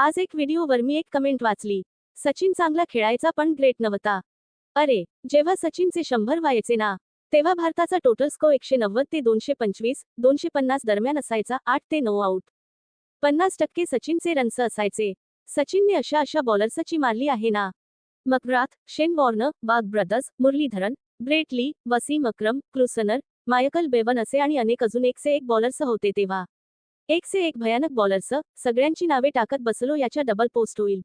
आज एक व्हिडिओवर मी एक कमेंट वाचली. सचिन चांगला खेळायचा पण ग्रेट नव्हता. अरे जेव्हा सचिनचे शंभर व्हायचे ना तेव्हा भारताचा टोटल स्कोर एकशे नव्वद ते दोनशे पंचवीस दोनशे पन्नास दरम्यान असायचा आठ ते नऊ आऊट पन्नास टक्के सचिनचे रन्स असायचे. सचिनने अशा अशा बॉलर्सची मारली आहे ना. मकराथ शेन वॉर्नर बाग brothers Muralidharan Brett Lee Wasim Akram Klusener Michael Bevan असे आणि अनेक अजून एकसे एक बॉलर्स होते तेव्हा. एक से एक भयानक बॉलरचं सगळ्यांची नावे टाकत बसलो याच्या डबल पोस्ट होईल.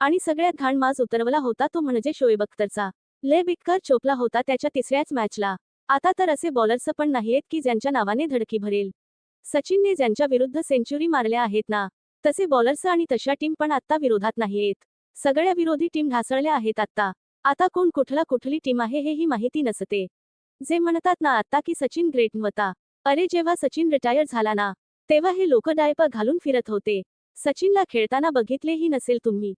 आणि सगळ्यात घाण माज उतरवला होता तो म्हणजे शोएब अख्तरचा ले बिटकर चोपला होता त्याच्या तिसऱ्याच मॅचला आता तर असे बॉलर्स पण नाहीयेत की ज्यांच्या नावाने धडकी भरेल. सचिनने ज्यांच्या विरुद्ध सेंचुरी मारल्या आहेत ना तसे बॉलर्स आणि तशा टीम पण आता विरोधात नाहीयेत. सगळ्या विरोधी टीम ढासळल्या आहेत आता आता कोण कुठला कुठली टीम आहे हेही माहिती नसते. जे म्हणतात ना आता की सचिन ग्रेट होता अरे जेव्हा सचिन रिटायर झाला ना तेव्हा हे लोक डायपर घालून फिरत होते. सचिनला खेळताना बघितलेही नसेल तुम्ही.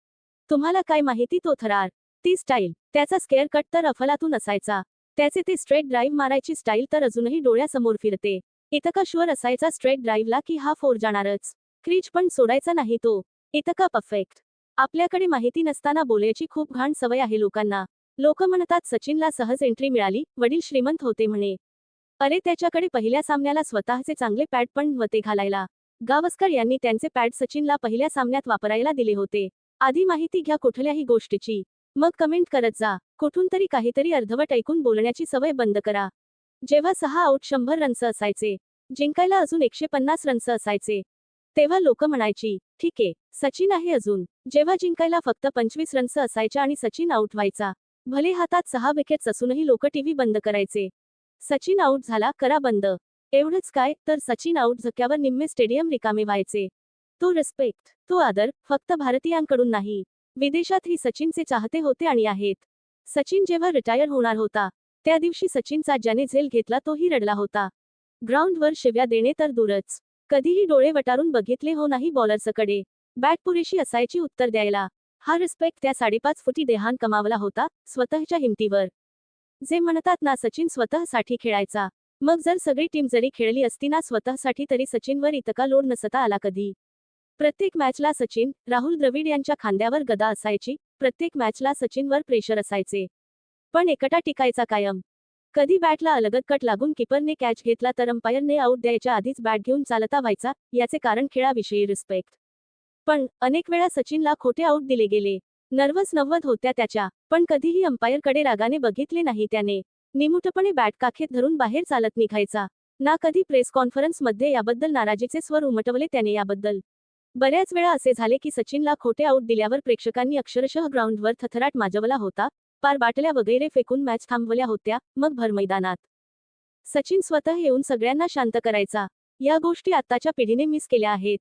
तुम्हाला काय माहिती तो थरार. ती स्टाईल. त्याचा स्केअर कट तर अफलातून असायचा. त्याचे ते स्ट्रेट ड्राईव्ह मारायची स्टाईल तर अजूनही डोळ्यासमोर फिरते. इतका शुअर असायचा स्ट्रेट ड्राईव्हला की हा फोर जाणारच. क्रीज पण सोडायचा नाही तो. इतका परफेक्ट. आपल्याकडे माहिती नसताना बोलायची खूप घाण सवय आहे लोकांना. लोक म्हणतात सचिनला सहज एंट्री मिळाली. वडील श्रीमंत होते म्हणे. अरे त्याच्याकडे पहिल्या सामन्याला स्वतःचे चांगले पॅड पण होते घालायला. गावस्कर यांनी त्यांचे पॅड सचिनला पहिल्या सामन्यात वापरायला दिले होते. आधी माहिती घ्या कुठल्याही गोष्टीची. मग कमेंट करत जा. कुठून तरी काहीतरी अर्धवट ऐकून बोलण्याची सवय बंद करा. जेव्हा सहा आऊट शंभर रन्स असायचे जिंकायला अजून एकशे पन्नास रन्स असायचे तेव्हा लोक म्हणायची ठीक आहे सचिन आहे अजून. जेव्हा जिंकायला फक्त पंचवीस रन्स असायच्या आणि सचिन आऊट व्हायचा भले हातात सहा विकेट्स असूनही लोक टीव्ही बंद करायचे. सचिन आऊट झाला करा बंद. एवढंच काय तर सचिन आऊट झक्यावर निम्मे स्टेडियम रिकामे व्हायचे. तो रिस्पेक्ट तो आदर फक्त भारतीयांकडून नाही. विदेशातही सचिनचे चाहते होते आणि आहेत. सचिन जेव्हा रिटायर होणार होता त्या दिवशी सचिनचा ज्याने झेल घेतला तोही रडला होता. ग्राउंडवर शिव्या देणे तर दूरच. कधीही डोळे वटारून बघितले हो नाही बॉलर्सकडे बॅट पुरेशी असायची उत्तर द्यायला. हा रिस्पेक्ट त्या साडेपाच फुटी देहान कमावला होता स्वतःच्या हिमतीवर. जे म्हणतात ना सचिन स्वतःसाठी खेळायचा. मग जर सगळी टीम जरी खेळली असती ना स्वतःसाठी तरी सचिनवर इतका लोड नसता आला कधी? प्रत्येक मॅचला सचिन राहुल द्रविड यांच्या खांद्यावर गदा असायची प्रत्येक मॅचला सचिनवर प्रेशर असायचे. पण एकटा टिकायचा कायम. कधी बॅटला अलगद कट लागून किपरने कॅच घेतला तर अंपायरने आऊट द्यायच्या आधीच बॅट घेऊन चालता व्हायचा याचे कारण खेळाविषयी रिस्पेक्ट. पण अनेक वेळा सचिनला खोटे आऊट दिले गेले. नर्वस नव्वद होत्या त्याच्या पण कधीही अंपायरकडे रागाने बघितले नाही त्याने. निमुटपणे बॅट काखेत धरून बाहेर चालत निघायचा. ना कधी प्रेस कॉन्फरन्समध्ये याबद्दल नाराजीचे स्वर उमटवले त्याने याबद्दल. बऱ्याच वेळा असे झाले की सचिनला खोटे आऊट दिल्यावर प्रेक्षकांनी अक्षरशः ग्राउंडवर थथराट माजवला होता पार बाटल्या वगैरे फेकून मॅच थांबवल्या होत्या मग भर मैदानात. सचिन स्वतः येऊन सगळ्यांना शांत करायचा. या गोष्टी आत्ताच्या पिढीने मिस केल्या आहेत.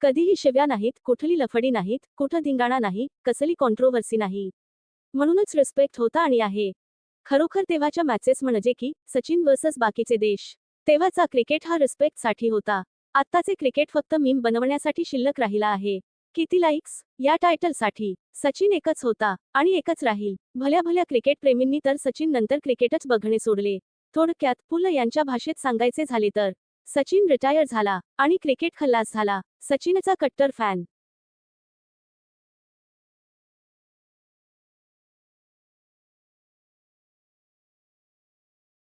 कधीही शिव्या नाहीत कुठली लफडी नाहीत कुठं धिंगाणा नाही कसली कॉन्ट्रोवर्सी नाही. म्हणूनच रिस्पेक्ट होता आणि आहे. खरोखर तेव्हाच्या मॅचेस म्हणजे की सचिन वर्सस बाकीचे देश. तेव्हाचा क्रिकेट हा रिस्पेक्टसाठी होता. आत्ताचे क्रिकेट फक्त मीम बनवण्यासाठी शिल्लक राहिला आहे. किती लाईक्स या टायटलसाठी सचिन एकच होता आणि एकच राहील. भल्या भल्या क्रिकेट प्रेमींनी तर सचिन नंतर क्रिकेटच बघणे सोडले. थोडक्यात पुल यांच्या भाषेत सांगायचे झाले तर. सचिन रिटायर झाला आणि क्रिकेट खल्लास झाला. सचिनचा कट्टर फॅन